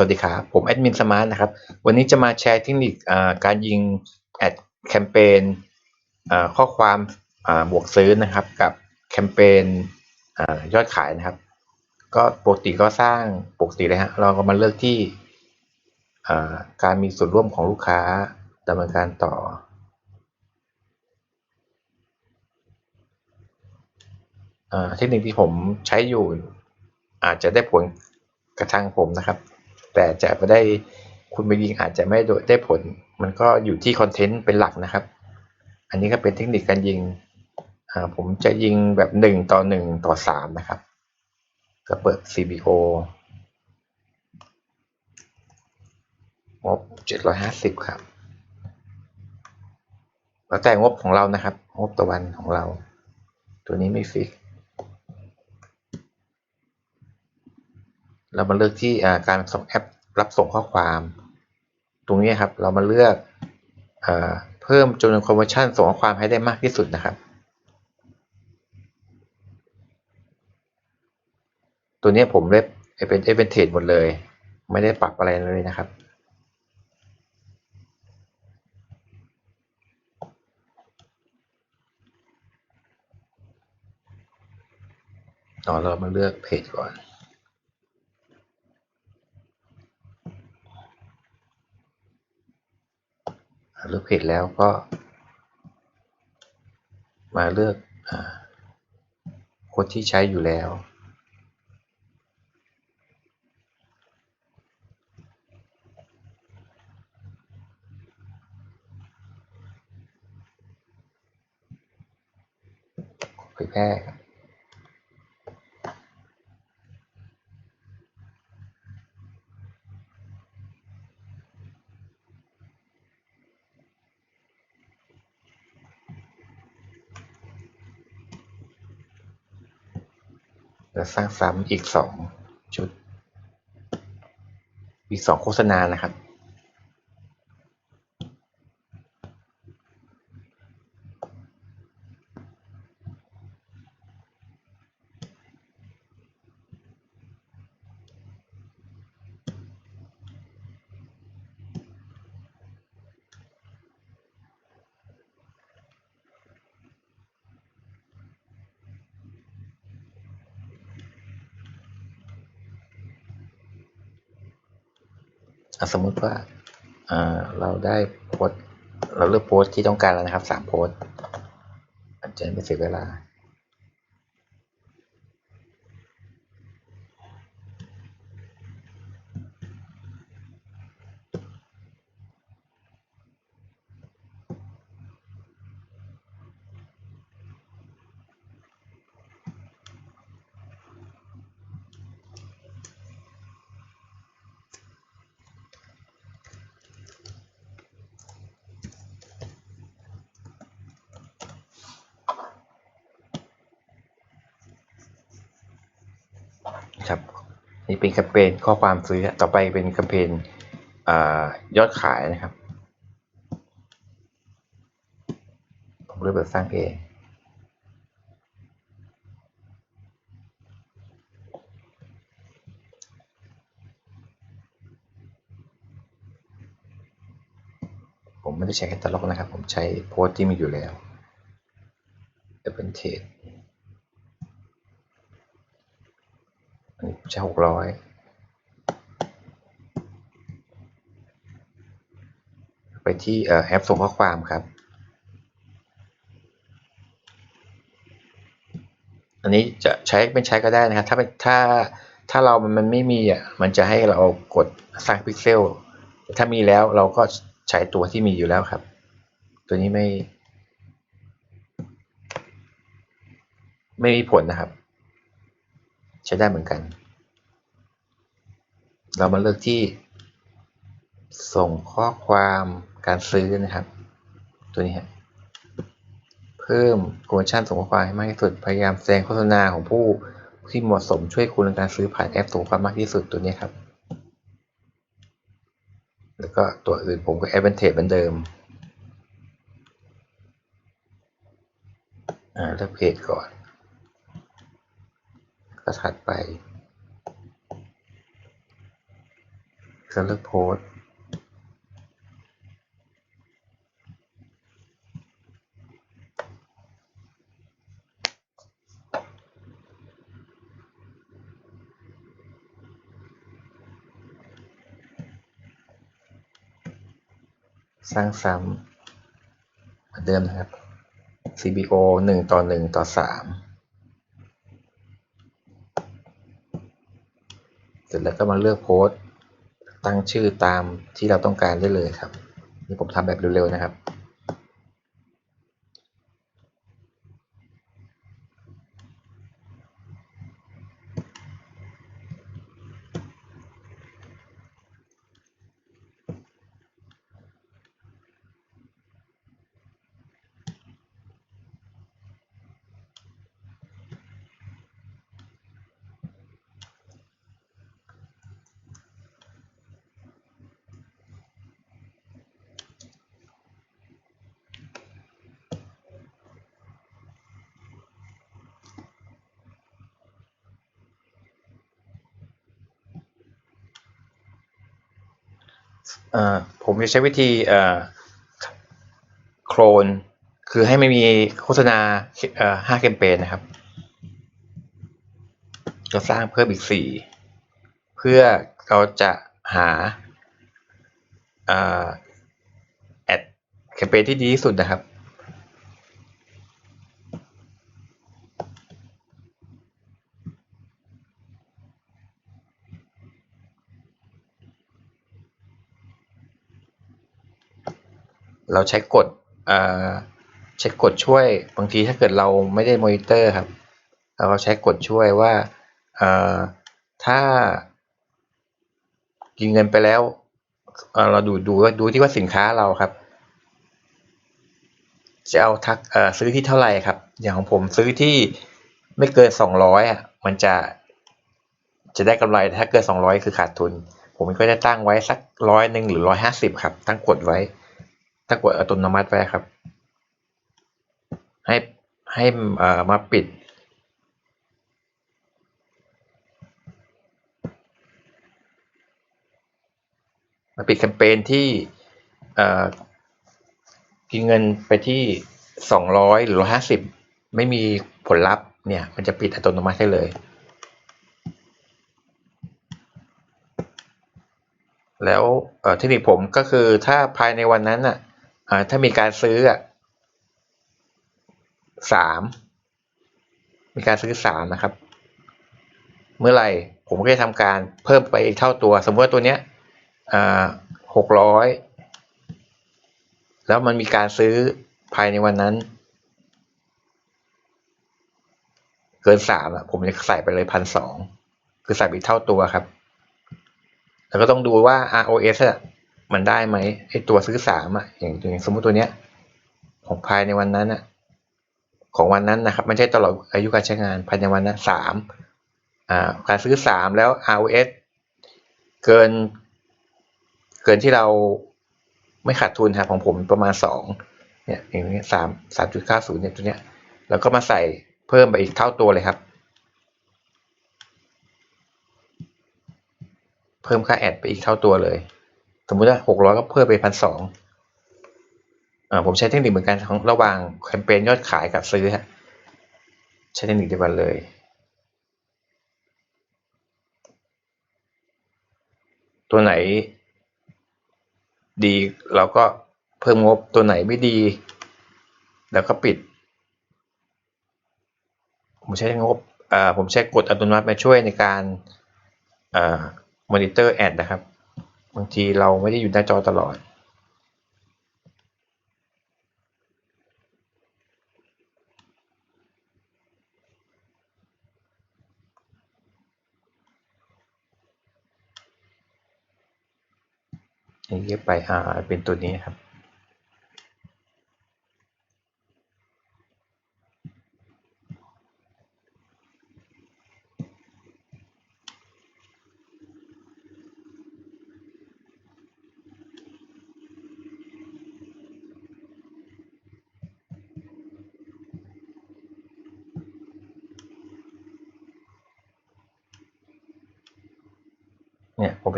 วัสดีครับ ผมแอดมินสมาร์ทนะครับ วันนี้จะมาแชร์เทคนิคการยิงแอดแคมเปญข้อความบวกซื้อนะครับ กับแคมเปญยอดขายนะครับ ก็ปกติก็สร้างปกติเลยฮะเราก็มาเลือกที่การมีส่วนร่วมของลูกค้าดำเนินการต่อ เทคนิคที่ผมใช้อยู่อาจจะได้ผลกระทางผมนะครับ แต่จะไม่ได้คุณไปยิงอาจจะไม่ได้ผล มันก็อยู่ที่คอนเทนต์เป็นหลักนะครับ อันนี้ก็เป็นเทคนิคการยิงผมจะยิงแบบหนึ่งต่อหนึ่งต่อสามนะครับ ก็เปิด CBO งบ 750 ครับ แล้วแต่งบของเรานะครับ งบตะวันของเรา ตัวนี้ไม่ฟิก เรามาเลือกที่การส่งแอปรับส่งข้อความ ตรงนี้ครับเรามาเลือกอเพิ่มจำนวนคอมมิชชั่นส่งข้อความให้ได้มากที่สุดนะครับ ตัวนี้ผมเล็บเป็นเอเวนเทจหมดเลย ไม่ได้ปรับอะไรเลยนะครับต่อเรามาเลือกเพจก่อน เลือกเพจแล้วก็ มาเลือกโค้ดที่ใช้อยู่แล้ว เผยแพร่ ครับจะสร้างซ้ำอีกสองชุด อีกสองโฆษณานะครับ สมมุติว่าเราได้โพสเราเลือกโพสที่ต้องการแล้วนะครับสามโพสอาจจะไม่เสียเวลา ครับนี่เป็นแคมเปญข้อความซื้อต่อไปเป็นแคมเปญยอดขายนะครับ ผมเลือกแบบสร้างเองผมไม่ได้ใช้แคตตาล็อกนะครับ ผมใช้โพสต์ที่มีอยู่แล้วจะเป็นเทส ใช้หกร้อยไปที่แอปส่งข้อความครับ อันนี้จะใช้เป็นใช้ก็ได้นะครับ ถ้าถ้าถ้าเรามันไม่มีอะมันจะให้เรากดสร้างพิกเซลถ้ามีแล้วเราก็ใช้ตัวที่มีอยู่แล้วครับ ตัวนี้ไม่ ไม่มีผลนะครับ ใช้ได้เหมือนกัน เรามาเลือกที่ ส่งข้อความการซื้อนะครับ ตัวนี้ฮะเพิ่มโปรโมชั่นส่งข้อความให้มากที่สุดพยายามแสดงโฆษณาของผู้ที่เหมาะสมช่วยคุณในการซื้อผ่านแอปส่งความมากที่สุดตัวนี้ครับ แล้วก็ตัวอื่นผมก็แอดเวนเทจเหมือนเดิมอ่าเลือกเพจก่อน ก็ถัดไป ก็เลือกโพสต์สร้างซ้ำเหมือนเดิมนะครับ CBO หนึ่งต่อหนึ่งต่อสามเสร็จแล้วก็มาเลือกโพสต์ ตั้งชื่อตามที่เราต้องการได้เลยครับ นี่ผมทำแบบเร็วๆนะครับ ผมจะใช้วิธีโคลนคือให้ไม่มีโฆษณาเอ่อห้าแคมเปญนะครับจะสร้างเพิ่มอีกสี่เพื่อเราจะหาแอดแคมเปญที่ดีที่สุดนะครับ เราใช้กฎเอ่อใช้กฎช่วยบางทีถ้าเกิดเราไม่ได้มอนิเตอร์ครับ เราก็ใช้กฎช่วยว่าเอ่อถ้ากินเงินไปแล้วเราดูดูว่าดูที่ว่าสินค้าเราครับ จะเอาทักซื้อที่เท่าไหร่ครับ อย่างของผมซื้อที่ไม่เกินสองร้อยอะมันจะจะได้กำไรถ้าเกินสองร้อยคือขาดทุน ผมก็จะตั้งไว้สักร้อยหนึ่งหรือร้อยห้าสิบครับ ตั้งกฎไว้ ตั้งกฎอัตโนมัติไว้ครับ ให้ให้มาปิด มาปิดแคมเปญที่เอ่อกินเงินไปที่สองร้อยหรือร้อยห้าสิบไม่มีผลลัพธ์เนี่ยมันจะปิดอัตโนมัติให้เลย แล้วเทคนิคผมก็คือถ้าภายในวันนั้นอะอ่า ถ้ามีการซื้ออะสามมีการซื้อสามนะครับ เมื่อไหร่ผมก็จะทำการเพิ่มไปอีกเท่าตัว สมมติว่าตัวเนี้ยหกร้อยแล้วมันมีการซื้อภายในวันนั้น เกินสามอะผมจะใส่ไปเลยพันสองคือใส่ไปอีกเท่าตัวครับ แล้วก็ต้องดูว่า ROS อะ มันได้ไหมไอตัวซื้อสามอะอย่างอย่างสมมติตัวเนี้ย ของภายในวันนั้นอะ ของวันนั้นนะครับไม่ใช่ตลอดอายุการใช้งานภายในวันนั้นสามอ่าการซื้อสามแล้ว ROS เกิน เกินที่เราไม่ขาดทุนครับของผมประมาณสองเนี่ยอย่างนี้สามสามจุดเก้าศูนย์เนี่ยตัวเนี้ยแล้วก็มาใส่เพิ่มไปอีกเท่าตัวเลยครับ เพิ่มค่าแอดไปอีกเท่าตัวเลย สมมุติว่าหกร้อยก็เพิ่มไปพันสองอ่าผมใช้เทคนิคเหมือนกันของระหว่างแคมเปญยอดขายกับซื้อฮะใช้เทคนิคเดียวกันเลยตัวไหนดีเราก็เพิ่มงบตัวไหนไม่ดี แล้วก็ปิด ผมใช้งบอ่าผมใช้กดอัตโนมัติมาช่วยในการอมอนิเตอร์แอดนะครับ บางทีเราไม่ได้อยู่หน้าจอตลอดอย่างนี้ไปอ่าเป็นตัวนี้ครับ เนี่ยผม